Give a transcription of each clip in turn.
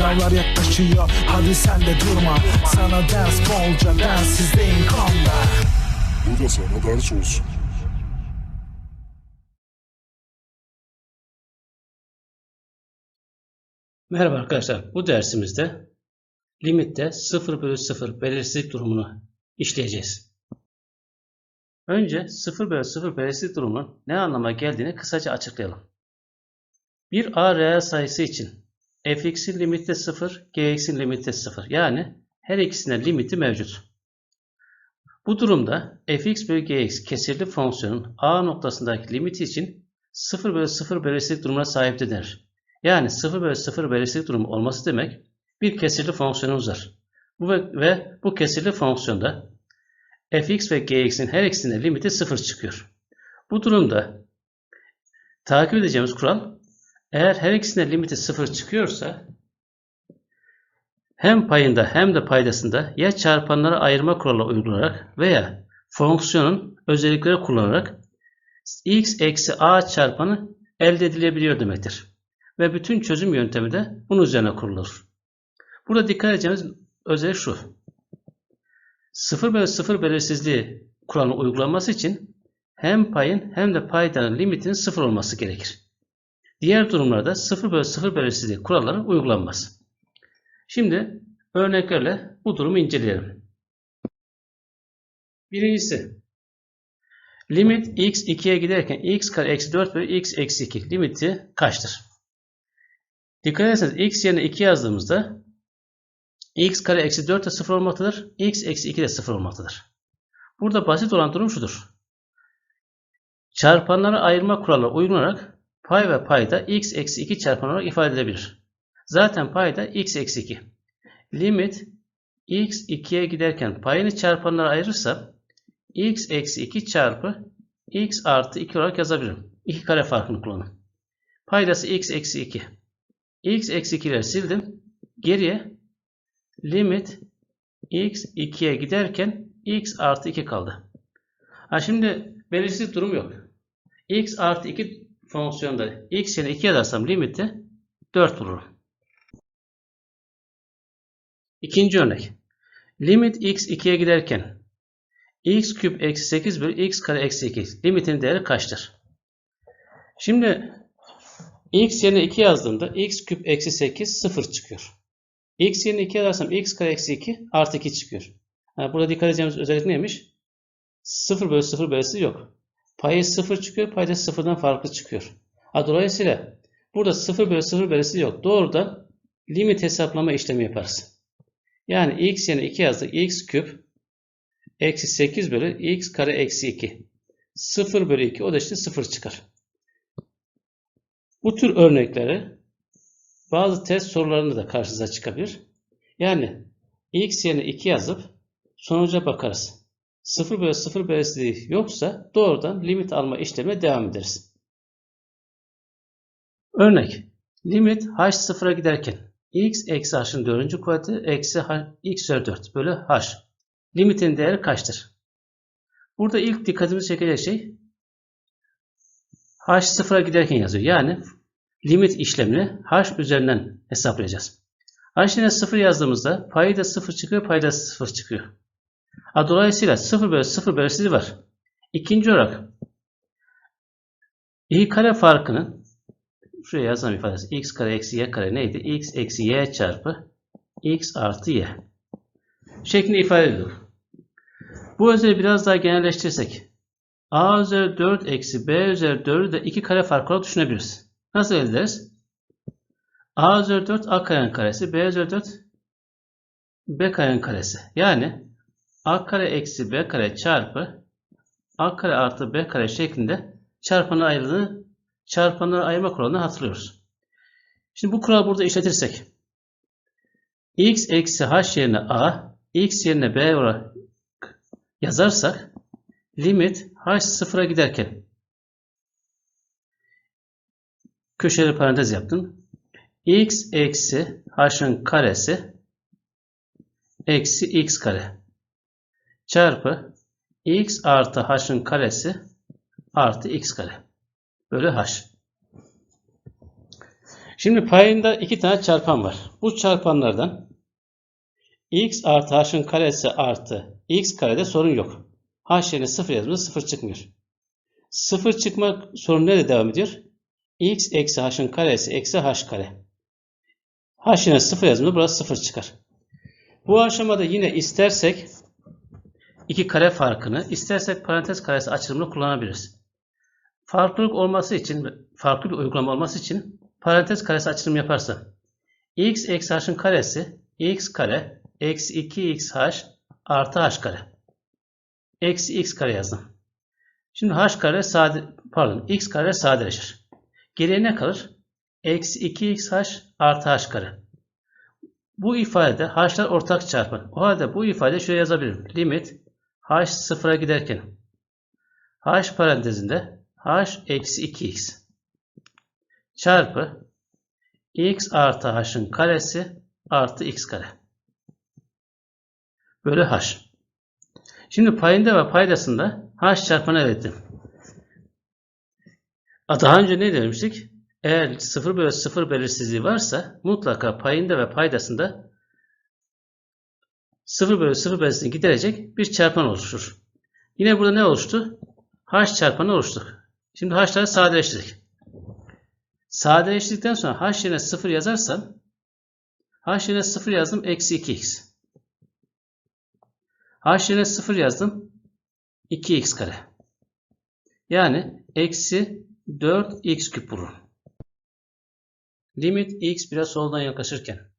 Sınavlar yaklaşıyor hadi sen de durma Sana ders bolca densizdeyim kanda Bu da sana ders olsun. Merhaba arkadaşlar. Bu dersimizde limitte 0 bölü 0 belirsizlik durumunu işleyeceğiz. Önce 0 bölü 0 belirsizlik durumunun ne anlama geldiğini kısaca açıklayalım. Bir a reel sayısı için fx'in limiti 0, gx'in limiti 0. Yani her ikisinin limiti mevcut. Bu durumda fx bölü gx kesirli fonksiyonun a noktasındaki limiti için 0 bölü 0 belirsizlik durumuna sahiptir denir. Yani 0 bölü 0 belirsizlik durumu olması demek bir kesirli fonksiyonumuz var. Bu ve, ve bu kesirli fonksiyonda fx ve gx'in her ikisinin limiti 0 çıkıyor. Bu durumda takip edeceğimiz kural eğer her ikisinin limiti 0 çıkıyorsa hem payında hem de paydasında ya çarpanları ayırma kuralı uygulanarak veya fonksiyonun özellikleri kullanarak x eksi a çarpanı elde edilebiliyor demektir. Ve bütün çözüm yöntemi de bunun üzerine kurulur. Burada dikkat edeceğimiz özellik şu. 0 bölü 0 belirsizliği kuralının uygulanması için hem payın hem de paydanın limitinin 0 olması gerekir. Diğer durumlarda 0 bölü 0 belirsizliği kuralları uygulanmaz. Şimdi örneklerle bu durumu inceleyelim. Birincisi limit x 2'ye giderken x kare eksi 4 bölü x eksi 2 limiti kaçtır? Dikkat ederseniz x yerine 2 yazdığımızda x kare eksi 4 de 0 olmaktadır. x eksi 2 de 0 olmaktadır. Burada basit olan durum şudur. Çarpanları ayırma kuralı uygulanarak pay ve payda x eksi 2 çarpan olarak ifade edilebilir. Zaten payda x eksi 2. Limit x 2'ye giderken payını çarpanlara ayırırsa x eksi 2 çarpı x artı 2 olarak yazabilirim. 2 kare farkını kullanın. Paydası x eksi 2 x eksi 2'leri sildim. Geriye limit x 2'ye giderken x artı 2 kaldı. Ha şimdi belirsiz durum yok. x artı 2 fonksiyonda x yerine 2 yazarsam limiti 4 bulurum. İkinci örnek. Limit x 2'ye giderken x küp eksi 8 bölü x kare eksi 2 limitin değeri kaçtır? Şimdi x yerine 2 yazdığımda x küp eksi 8 0 çıkıyor. x yerine 2 yazarsam x kare eksi 2 artı 2 çıkıyor. Yani burada dikkat edeceğimiz özellik neymiş? 0 bölü 0 bölüsü yok. Payı 0 çıkıyor, payda 0'dan farklı çıkıyor. Ha, dolayısıyla burada 0 bölü 0 bölüsü yok. Doğrudan limit hesaplama işlemi yaparız. Yani x yerine 2 yazdık. x küp eksi 8 bölü x kare eksi 2. 0 bölü 2 o da işte 0 çıkar. Bu tür örnekleri bazı test sorularında da karşınıza çıkabilir. Yani x yerine 2 yazıp sonuca bakarız. 0 bölü 0 belirsizliği yoksa doğrudan limit alma işlemine devam ederiz. Örnek. Limit h sıfıra giderken x eksi h'ın 4. kuvveti eksi x üzeri 4 bölü h. Limitin değeri kaçtır? Burada ilk dikkatimizi çekecek şey h sıfıra giderken yazıyor. Yani limit işlemini h üzerinden hesaplayacağız. h yerine 0 yazdığımızda payı da 0 çıkıyor, payı da 0 çıkıyor. Dolayısıyla 0 bölü 0 belirsizliği var. İkinci olarak i kare farkının şuraya yazan ifadesi x kare eksi y kare neydi? x eksi y çarpı x artı y şeklinde ifade ediyor. Bu özelliği biraz daha genelleştirirsek a üzeri 4 eksi b üzeri 4'ü de 2 kare farkı olarak düşünebiliriz. Nasıl elde ederiz? a üzeri 4 a karenin karesi, b üzeri 4 b karenin karesi. Yani a kare eksi b kare çarpı a kare artı b kare şeklinde çarpanı ayrıldığını çarpanları ayırma kuralını hatırlıyoruz. Şimdi bu kuralı burada işletirsek x eksi h yerine a x yerine b olarak yazarsak limit h sıfıra giderken köşeli parantez yaptım. x eksi h'ın karesi eksi x kare çarpı x artı h'ın karesi artı x kare bölü h. Şimdi payında iki tane çarpan var. Bu çarpanlardan x artı h'ın karesi artı x karede sorun yok. h yerine 0 yazımında 0 çıkmıyor. 0 çıkma sorun nerede devam ediyor? x eksi h'ın karesi eksi h kare. h yerine 0 yazımında burası 0 çıkar. Bu aşamada yine istersek iki kare farkını, istersek parantez karesi açılımını kullanabiliriz. Farklılık olması için, farklı bir uygulama olması için parantez karesi açılım yaparsa x eksi h'ın karesi x kare eksi 2xh artı h kare. Eksi x kare yazdım. Şimdi h kare sade, pardon x kare sadeleşir. Geriye ne kalır? Eksi 2xh artı h kare. Bu ifadede h'lar ortak çarpan. O halde bu ifade şöyle yazabilirim. Limit h sıfıra giderken h parantezinde h eksi 2x çarpı x artı h'ın karesi artı x kare bölü h. Şimdi payında ve paydasında h çarpanı elde ettim. Daha önce ne demiştik? Eğer 0 bölü 0 belirsizliği varsa mutlaka payında ve paydasında 0 bölü 0 belirsizliğini giderecek bir çarpan oluşur. Yine burada ne oluştu? h çarpanı oluştu. Şimdi h'ları sadeleştirdik. Sadeleştirdikten sonra h yerine 0 yazarsam h yerine 0 yazdım eksi 2x. h yerine 0 yazdım 2x kare. Yani eksi 4x küp bulurum. Limit x biraz soldan yaklaşırken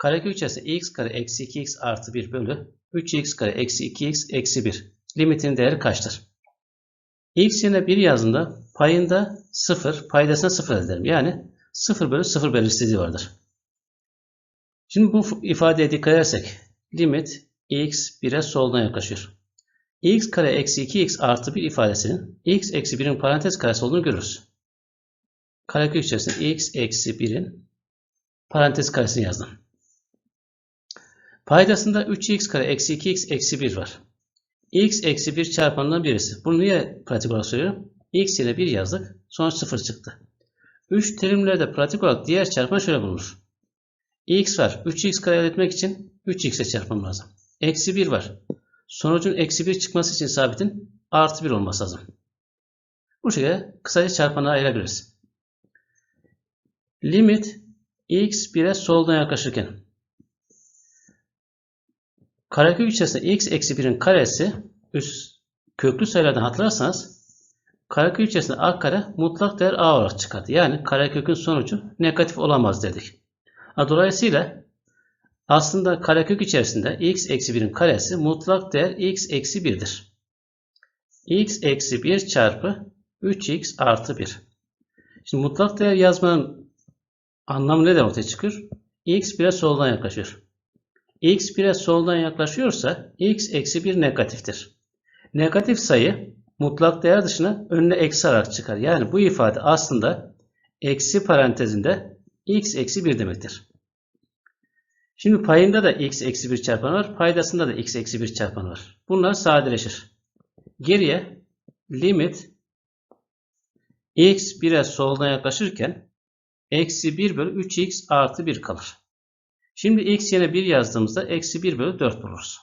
karekök içerisinde x kare eksi 2x artı 1 bölü 3x kare eksi 2x eksi 1. Limitin değeri kaçtır? x yerine 1 yazdığımda payında 0, paydasına 0 elde ederim. Yani 0 bölü 0 belirsizliği vardır. Şimdi bu ifadeye dikkat edersek limit x 1'e soldan yaklaşıyor. x kare eksi 2x artı 1 ifadesinin x eksi 1'in parantez karesi olduğunu görürüz. Karekök içerisinde x eksi 1'in parantez karesini yazdım. Paydasında 3x kare eksi 2x eksi 1 var. x eksi 1 çarpanından birisi. Bunu niye pratik olarak söylüyorum? x ile 1 yazdık. Sonuç 0 çıktı. 3 terimlerde pratik olarak diğer çarpan şöyle bulunur. x var. 3x kare elde etmek için 3x'e çarpmam lazım. Eksi 1 var. Sonucun eksi 1 çıkması için sabitin artı 1 olması lazım. Bu şekilde kısaca çarpanlara ayırabiliriz. Limit x 1'e soldan yaklaşırken karekök içerisinde x eksi 1'in karesi üst köklü sayılardan hatırlarsanız karekök içerisinde a kare mutlak değer a olarak çıkardı. Yani karekökün sonucu negatif olamaz dedik. Dolayısıyla aslında karekök içerisinde x eksi 1'in karesi mutlak değer x eksi 1'dir. x eksi 1 çarpı 3x artı 1. Şimdi mutlak değer yazmanın anlamı neden ortaya çıkıyor? x 1'e soldan yaklaşıyor. X 1'e soldan yaklaşıyorsa x eksi 1 negatiftir. Negatif sayı mutlak değer dışına önüne eksi alarak çıkar. Yani bu ifade aslında eksi parantezinde x eksi 1 demektir. Şimdi payında da x eksi 1 çarpanı var. Paydasında da x eksi 1 çarpanı var. Bunlar sadeleşir. Geriye limit x 1'e soldan yaklaşırken eksi 1 bölü 3x artı 1 kalır. Şimdi x yerine 1 yazdığımızda eksi 1 bölü 4 buluruz.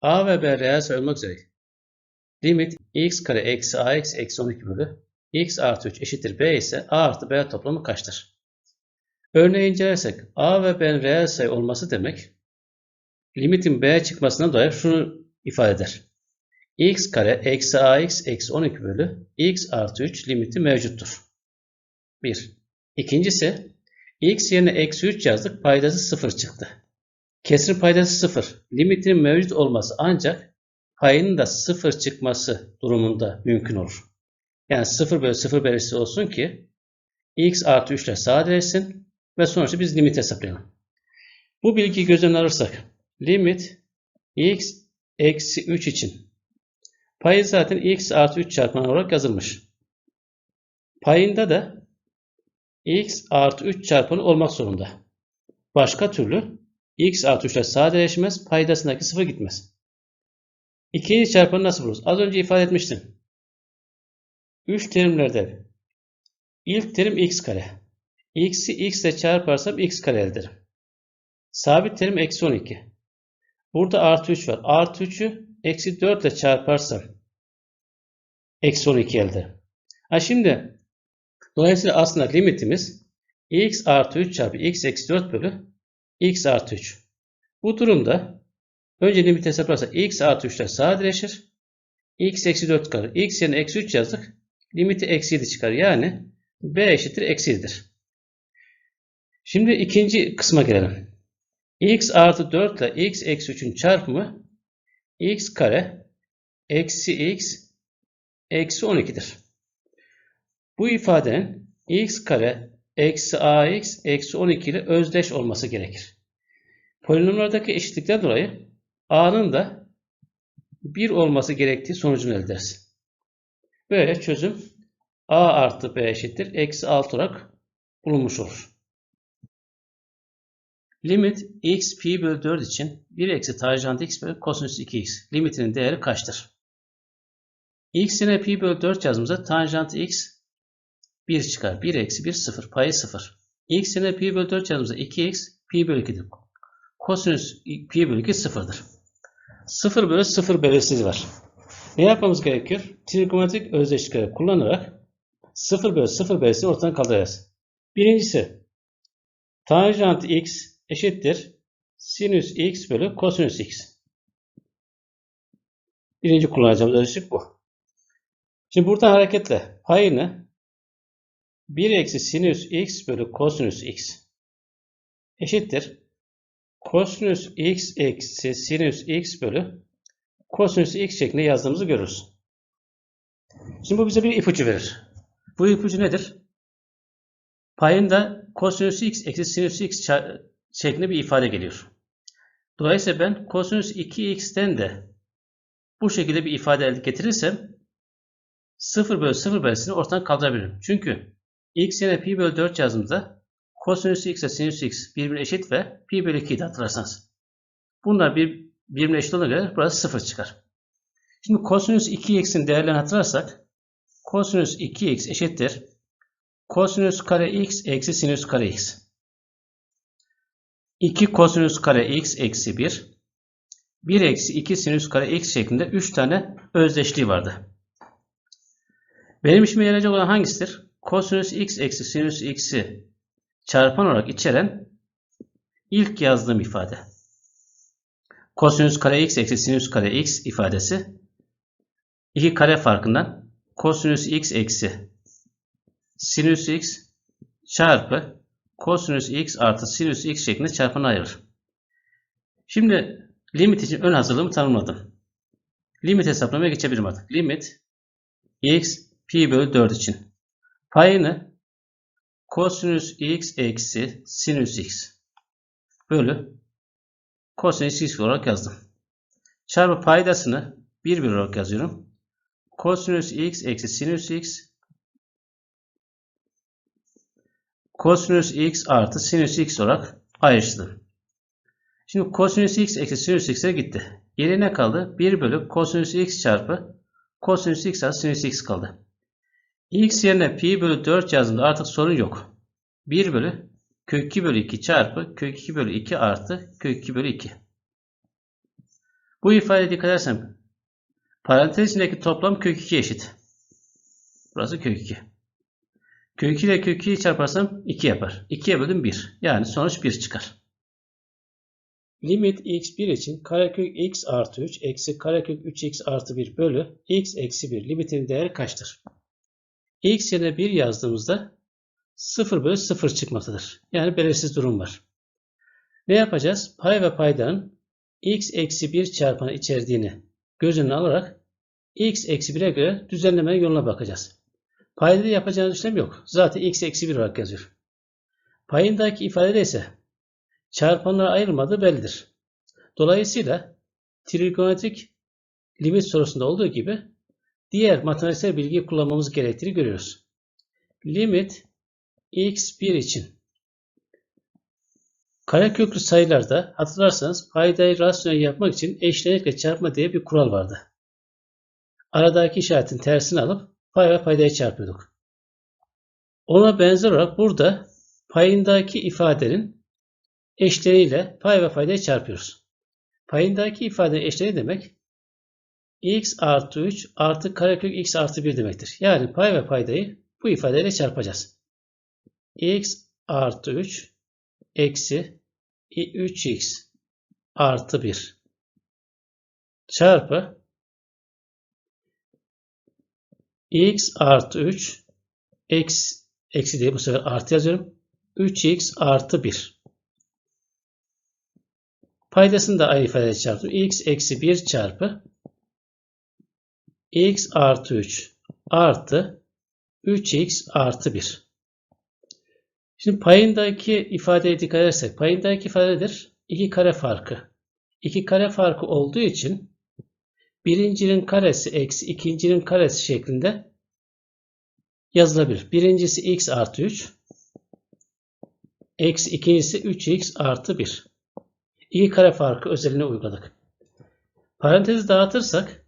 a ve b reel sayı olmak üzere limit x kare eksi ax eksi 12 bölü x artı 3 eşittir b ise a artı b toplamı kaçtır? Örneği incelersek a ve b'nin reel sayı olması demek limitin b'ye çıkmasına dair şunu ifade eder. x kare eksi ax eksi 12 bölü x artı 3 limiti mevcuttur. 1. İkincisi x yerine eksi 3 yazdık paydası 0 çıktı. Kesrin paydası 0. Limitinin mevcut olması ancak payının da 0 çıkması durumunda mümkün olur. Yani 0 bölü 0 belirtisi olsun ki x artı 3 ile sadeleşsin ve sonuçta biz limit hesaplayalım. Bu bilgiyi göz önüne alırsak limit x eksi 3 için payı zaten x artı 3 çarpma olarak yazılmış. Payında da x artı 3 çarpanı olmak zorunda. Başka türlü x artı 3 ile sadeleşmez, paydasındaki 0 gitmez. İkinci çarpanı nasıl buluruz? Az önce ifade etmiştim. 3 terimlerde İlk terim x kare. x'i x ile çarparsam x kare elde ederim. Sabit terim eksi 12. Burada artı 3 var. Artı 3'ü eksi 4 ile çarparsam eksi 12 elde ederim. Ha şimdi dolayısıyla aslında limitimiz x artı 3 çarpı x eksi 4 bölü x artı 3. Bu durumda önce limit hesaplarsak x artı 3 ile sadeleşir. x eksi 4 kalır. x yerine eksi 3 yazdık. Limiti eksi 7 çıkar. Yani b eşittir eksi 7'dir. Şimdi ikinci kısma gelelim. x artı 4 ile x eksi 3'ün çarpımı x kare eksi x eksi 12'dir. Bu ifadenin x kare eksi ax eksi 12 ile özdeş olması gerekir. Polinomlardaki eşitlikten dolayı a'nın da 1 olması gerektiği sonucunu elde ederiz. Böyle çözüm a artı b eşittir eksi 6 olarak bulunmuş olur. Limit x pi bölü 4 için 1 eksi tanjant x bölü kosinüs 2x limitinin değeri kaçtır? x yine pi bölü 4 yazdığımızda tanjant x 1 çıkar. 1 eksi 1 0 payı 0. x yine pi bölü 4 yazdığımızda 2x pi bölü 2'dir. Kosinüs pi bölü 2 0'dır. 0 bölü 0 belirsizliği var. Ne yapmamız gerekiyor? Trigonometrik özdeşlikleri kullanarak 0 bölü 0 belirsizliği ortadan kaldıracağız. Birincisi tanjant x eşittir sinüs x bölü kosinüs x. Birinci kullanacağımız ölçüt bu. Şimdi buradan hareketle payını 1 eksi sinüs x bölü kosinüs x eşittir. Kosinüs x eksi sinüs x bölü kosinüs x şeklinde yazdığımızı görürüz. Şimdi bu bize bir ipucu verir. Bu ipucu nedir? Payında kosinüs x eksi sinüs x şeklinde bir ifade geliyor. Dolayısıyla ben kosinüs 2x'ten de bu şekilde bir ifade elde getirirsem 0 bölü 0 bölüsünü ortadan kaldırabilirim. Çünkü x yerine pi bölü 4 yazdığımızda kosinüs x ile sinüs x birbirine eşit ve pi bölü 2'yi de hatırlarsanız. Bunlar bir, birbirine eşit olduğuna göre burası 0 çıkar. Şimdi kosinüs 2x'in değerlerini hatırlarsak kosinüs 2x eşittir kosinüs kare x eksi sinüs kare x. 2 kosinüs kare x eksi 1 1 eksi 2 sinüs kare x şeklinde 3 tane özdeşliği vardı. Benim işime yarayacak olan hangisidir? Kosinüs x eksi sinüs x'i çarpan olarak içeren ilk yazdığım ifade. Kosinüs kare x eksi sinüs kare x ifadesi iki kare farkından kosinüs x eksi sinüs x çarpı kosinüs x artı sinüs x şeklinde çarpanı ayırır. Şimdi limit için ön hazırlığımı tanımladım. Limit hesaplamaya geçebilirim artık. Limit x pi bölü 4 için. Payını kosinüs x eksi sinüs x bölü kosinüs x olarak yazdım. Çarpı paydasını 1 1 olarak yazıyorum. Kosinüs x eksi sinüs x kosinüs x artı sinüs x olarak ayrıştırdım. Şimdi kosinüs x eksi sinüs x'e gitti. Geriye ne kaldı? 1 bölü kosinüs x çarpı kosinüs x artı sinüs x kaldı. X yerine pi bölü 4 yazdığımda artık sorun yok. 1 bölü kök 2 bölü 2 çarpı kök 2 bölü 2 artı kök 2 bölü 2. Bu ifadeye dikkat edersem parantez içindeki toplam kök 2 eşit. Burası kök 2. Kök 2 ile kök 2'yi çarparsam 2 yapar. 2'ye bölüm 1. Yani sonuç 1 çıkar. Limit x1 için karekök x artı 3 eksi karekök 3x artı 1 bölü x eksi 1 limitin değeri kaçtır? X yerine 1 yazdığımızda 0 bölü 0 çıkmaktadır. Yani belirsiz durum var. Ne yapacağız? Pay ve paydanın x eksi 1 çarpanı içerdiğini göz önüne alarak x eksi 1'e göre düzenlemenin yoluna bakacağız. Payda yapacağımız işlem yok. Zaten x eksi 1 olarak yazıyor. Payındaki ifadede ise çarpanlara ayrılmadığı bellidir. Dolayısıyla trigonometrik limit sorusunda olduğu gibi diğer matematiksel bilgiyi kullanmamız gerektiğini görüyoruz. Limit x1 için kareköklü sayılarda hatırlarsanız paydayı rasyonel yapmak için eşlenikle çarpma diye bir kural vardı. Aradaki işaretin tersini alıp pay ve paydayı çarpıyorduk. Ona benzer olarak burada payındaki ifadenin eşleniyle pay ve paydayı çarpıyoruz. Payındaki ifadenin eşleni demek x artı 3 artı karekök x artı 1 demektir. Yani pay ve paydayı bu ifadeyle çarpacağız. x artı 3 eksi 3x artı 1 çarpı x artı 3 eksi, eksi değil bu sefer artı yazıyorum. 3x artı 1. Paydasını da aynı ifadeyle çarptım. x eksi 1 çarpı x artı 3 artı 3x artı 1. Şimdi payındaki ifadeye dikkat edersek payındaki ifade nedir? 2 kare farkı. 2 kare farkı olduğu için birincinin karesi eksi ikincinin karesi şeklinde yazılabilir. Birincisi x artı 3 eksi ikincisi 3x artı 1. 2 kare farkı özeline uyguladık. Parantezi dağıtırsak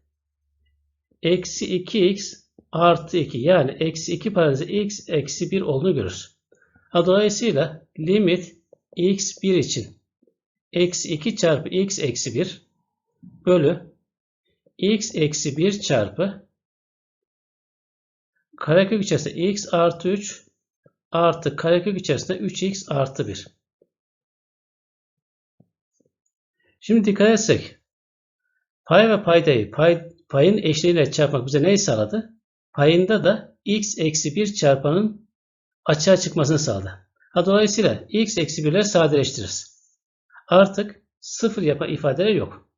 eksi 2x artı 2 yani eksi 2 parantezi x eksi 1 olduğunu görürüz. Ha, dolayısıyla limit x1 için eksi 2 çarpı x eksi 1 bölü x eksi 1 çarpı karekök içerisinde x artı 3 artı karekök içerisinde 3x artı 1. Şimdi dikkat etsek pay ve paydayı pay, payın eşliğiyle çarpmak bize neyi sağladı? Payında da x eksi 1 çarpanın açığa çıkmasını sağladı. Ha, dolayısıyla x eksi 1'leri sadeleştiririz. Artık sıfır yapan ifadeler yok.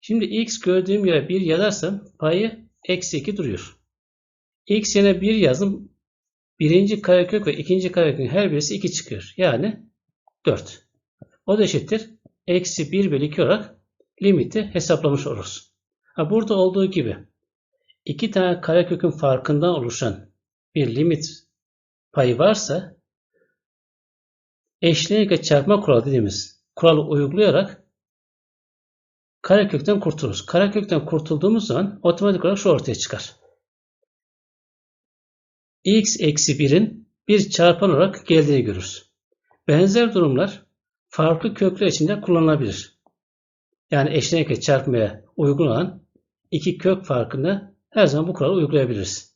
Şimdi x gördüğüm yere 1 yazarsam payı eksi 2 duruyor. x yerine 1 yazdım. Birinci karekök ve ikinci karekökün her birisi 2 çıkıyor. Yani 4. O da eşittir. Eksi 1 bölü 2 olarak limiti hesaplamış oluruz. Ha, burada olduğu gibi iki tane karekökün farkından oluşan bir limit payı varsa eşlenikle çarpma kuralı dediğimiz kuralı uygulayarak karekökten kurtuluruz. Karekökten kurtulduğumuz zaman otomatik olarak şu ortaya çıkar. x eksi 1'in bir çarpan olarak geldiğini görürüz. Benzer durumlar farklı kökler için de kullanılabilir. Yani eşlenikle çarpmaya uygun olan iki kök farkını her zaman bu kuralı uygulayabiliriz.